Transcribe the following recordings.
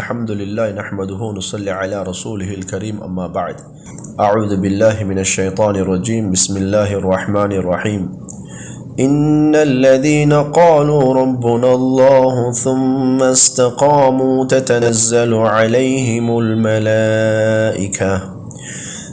الحمد لله نحمده ونصلي على رسوله الكريم أما بعد. أعوذ بالله من الشيطان الرجيم. بسم الله الرحمن الرحيم. إن الذين قالوا ربنا الله ثم استقاموا تتنزل عليهم الملائكة.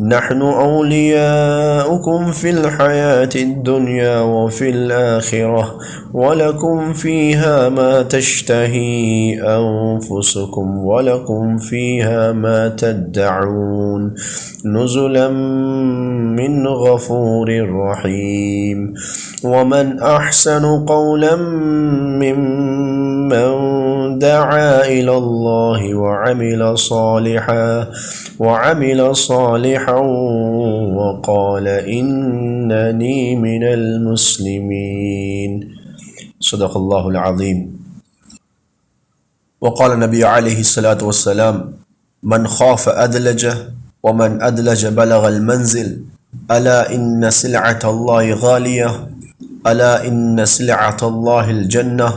نحن أولياؤكم في الحياة الدنيا وفي الآخرة ولكم فيها ما تشتهي أنفسكم ولكم فيها ما تدعون. نزلا من غفور رحيم. ومن أحسن قولا ممن دعا إلى الله وعمل صالحا وعمل صالحا وقال إنني من المسلمين. صدق الله العظيم. وقال النبي عليه الصلاة والسلام من خاف أدلج ومن أدلج بلغ المنزل ألا إن سلعة الله غالية ألا إن سلعة الله الجنة.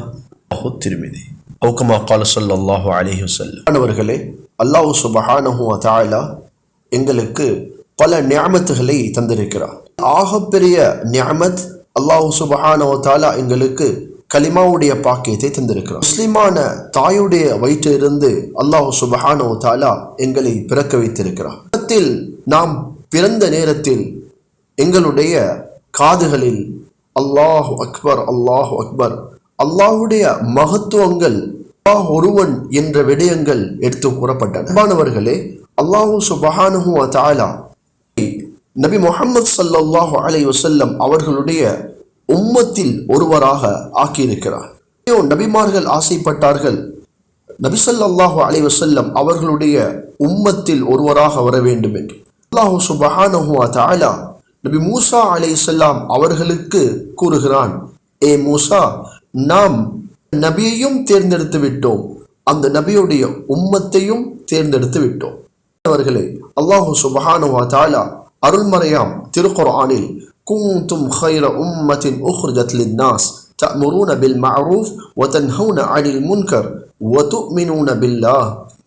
الترمذي. ஓகமா கால சொல்லாஹு அலஹி வசல்லவர்களே அல்லாஹு சுபஹானஹு தாலா எங்களுக்கு பல ஞாபத்துகளை தந்திருக்கிறார். ஆகப்பெரிய ஞாபத் அல்லாஹு சுபஹானோ தாலா எங்களுக்கு கலிமாவுடைய பாக்கியத்தை தந்திருக்கிறான் முஸ்லிமான தாயுடைய வயிற்றிலிருந்து அல்லாஹு சுபஹானோ தாலா எங்களை பிறக்க வைத்திருக்கிறார். நாம் பிறந்த நேரத்தில் எங்களுடைய காதுகளில் அல்லாஹு அக்பர் அல்லாஹு அக்பர் அல்லாஹுடைய மகத்துவங்கள் அல்லாஹ் ஒருவன் என்ற விடயங்கள் எடுத்து கூறப்பட்டன. அன்பானவர்களே அல்லாஹூ சுபஹானு தாலா நபி முஹம்மது சல்லாஹு அலை வசல்லம் அவர்களுடைய உம்மத்தில் ஒருவராக ஆக்கியிருக்கிறார். நபிமார்கள் ஆசைப்பட்டார்கள். நபி சல்லாஹு அலை வசல்லம் அவர்களுடைய உம்மத்தில் ஒருவராக வர வேண்டும் என்று. அல்லாஹூ சுபஹானஹு வ நபி மூசா அலைஹிஸ்ஸலாம் அவர்களுக்கு கூறுகிறான் ஏ மூசா நாம் நபியையும் தேர்ந்தெடுத்து விட்டோம் அந்த நபியுடைய உம்மத்தையும் தேர்ந்தெடுத்து விட்டோம் அவர்களே அல்லாஹு சுபஹானஹு வ தஆலா அருள்மறையாம் திருக்குர்ஆனில் குந்தும் خير أمة أخرجت للناس تأمرون بالمعروف وتنهون عن المنكر وتؤمنون بالله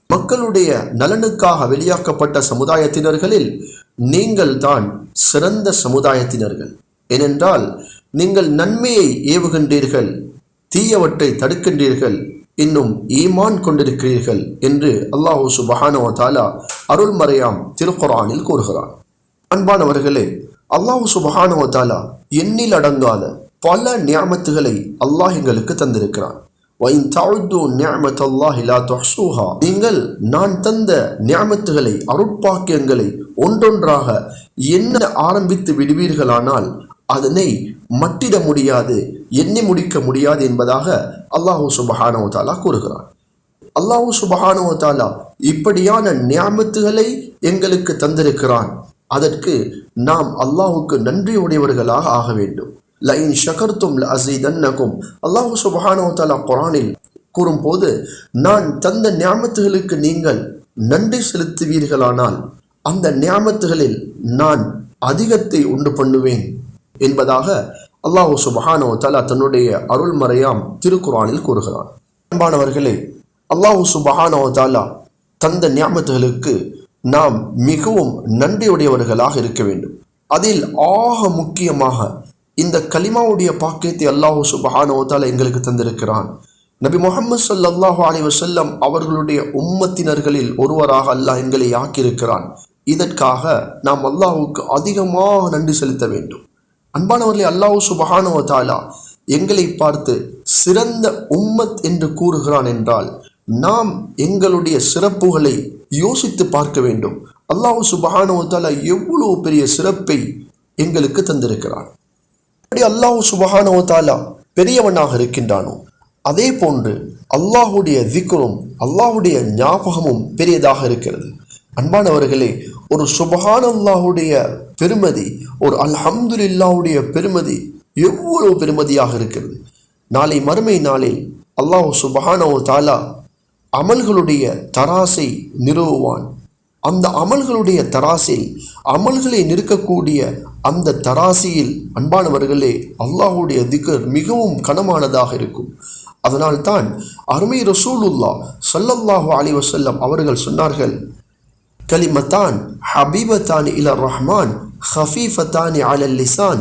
மக்களுடைய நலனுக்காக வெளியாக்கப்பட்ட சமுதாயத்தினர்களில் நீங்கள் தான் சிறந்த சமுதாயத்தினர்கள் ஏனென்றால் நீங்கள் நன்மையை ஏவுகின்றீர்கள் தீயவற்றை தடுக்கின்றீர்கள். இன்னும் ஈமான் கொண்டிருக்கிறீர்கள் என்று அல்லாஹூ சுபஹானோ தாலா அருள்மறையாம் திருக்குரானில் கூறுகிறான். அன்பானவர்களே அல்லாஹூ சுபஹானோ தாலா எண்ணில் அடங்காத பல நியாமத்துகளை அல்லாஹ் எங்களுக்கு தந்திருக்கிறான். நீங்கள் நான் தந்த நியாமத்துகளை அருட்பாக்கியங்களை ஒன்றொன்றாக என்ன ஆரம்பித்து விடுவீர்களானால் அதனை மட்டிட முடியாது எண்ணி முடிக்க முடியாது என்பதாக அல்லாஹூ சுபஹானோ தாலா கூறுகிறான். அல்லாஹூ சுபஹானோ தாலா இப்படியான நியாமத்துகளை எங்களுக்கு தந்திருக்கிறான். அதற்கு நாம் அல்லாஹுக்கு நன்றியுடையவர்களாக ஆக வேண்டும். லைன் ஷகர்த்தும் அசீதன்னகும் அல்லாஹு சுபஹானோ தாலா குரானில் கூறும்போது நான் தந்த நியாமத்துகளுக்கு நீங்கள் நன்றி செலுத்துவீர்களானால் அந்த நியாமத்துகளில் நான் அதிகத்தை உண்டு பண்ணுவேன். என்பதாக அல்லாஹு சுபஹானோ தலா தன்னுடைய அருள்மறையாம் திருக்குறானில் கூறுகிறான். அன்பானவர்களே அல்லாஹு சுபஹானோ தாலா தந்த ஞாபகத்துகளுக்கு நாம் மிகவும் நன்றியுடையவர்களாக இருக்க வேண்டும். அதில் ஆக முக்கியமாக இந்த கலிமாவுடைய பாக்கியத்தை அல்லாஹு சுபஹானோ தாலா எங்களுக்கு தந்திருக்கிறான். நபி முகமது சல்லாஹூ அலி வசல்லம் அவர்களுடைய உம்மத்தினர்களில் ஒருவராக அல்லாஹ் எங்களை ஆக்கியிருக்கிறான். இதற்காக நாம் அல்லாஹுக்கு அதிகமாக நன்றி செலுத்த வேண்டும். அன்பானவர்களே அல்லாஹூ சுபஹானுவத்தாலா எங்களை பார்த்து சிறந்த உம்மத் என்று கூறுகிறான் என்றால் நாம் எங்களுடைய சிறப்புகளை யோசித்து பார்க்க வேண்டும். அல்லாஹூ சுபஹானுவத்தாலா எவ்வளவு பெரிய சிறப்பை எங்களுக்கு தந்திருக்கிறான். அப்படி அல்லாஹூ சுபஹானுவத்தாலா பெரியவனாக இருக்கின்றானோ அதே போன்று அல்லாஹுடைய திக்ரும் அல்லாஹுடைய ஞாபகமும் பெரியதாக இருக்கிறது. அன்பானவர்களே ஒரு சுபஹான் அல்லாஹுடைய பெருமதி ஒரு அல்ஹம்துலில்லாவுடைய பெருமதி எவ்வளவு பெருமதியாக இருக்கிறது. நாளை மறுமை நாளில் அல்லாஹ் சுபஹானோ தாலா அமல்களுடைய தராசை நிறுவுவான். அந்த அமல்களுடைய தராசில் அமல்களை நிற்கக்கூடிய அந்த தராசியில் அன்பானவர்களே அல்லாஹுடைய திகர் மிகவும் கனமானதாக இருக்கும். அதனால்தான் அருமை ரசூலுல்லா சல்லல்லாஹு அலி வசல்லம் அவர்கள் சொன்னார்கள் கலிமத்தான் ஹபீபத்தான் இல ரஹ்மான் خفيفتان على اللسان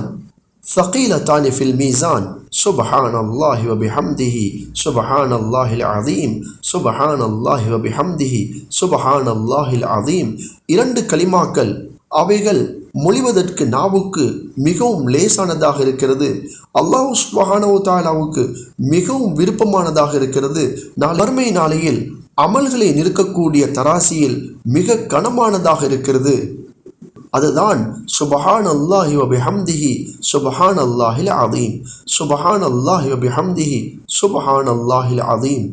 ثقيلتان في الميزان سبحان الله وبحمده سبحان الله العظيم سبحان الله وبحمده سبحان الله العظيم இரண்டு கலிமாக்கள் அவைகள் மொழிவதற்கு நாவுக்கு மிகவும் லேசானதாக இருக்கிறது அல்லாஹ் சுபஹானவு தாலாவுக்கு மிகவும் விருப்பமானதாக இருக்கிறது நாள் மறுமை நாளையில் அமல்களை நிற்கக்கூடிய தராசியில் மிக கனமானதாக இருக்கிறது. அதுதான் சுபஹான் அல்லாஹி வபிஹம்திஹி சுபஹான் அல்லாஹில் அதீம் சுபஹான் அல்லாஹி வபிஹம்திஹி சுபஹான் அல்லாஹில் அதீம்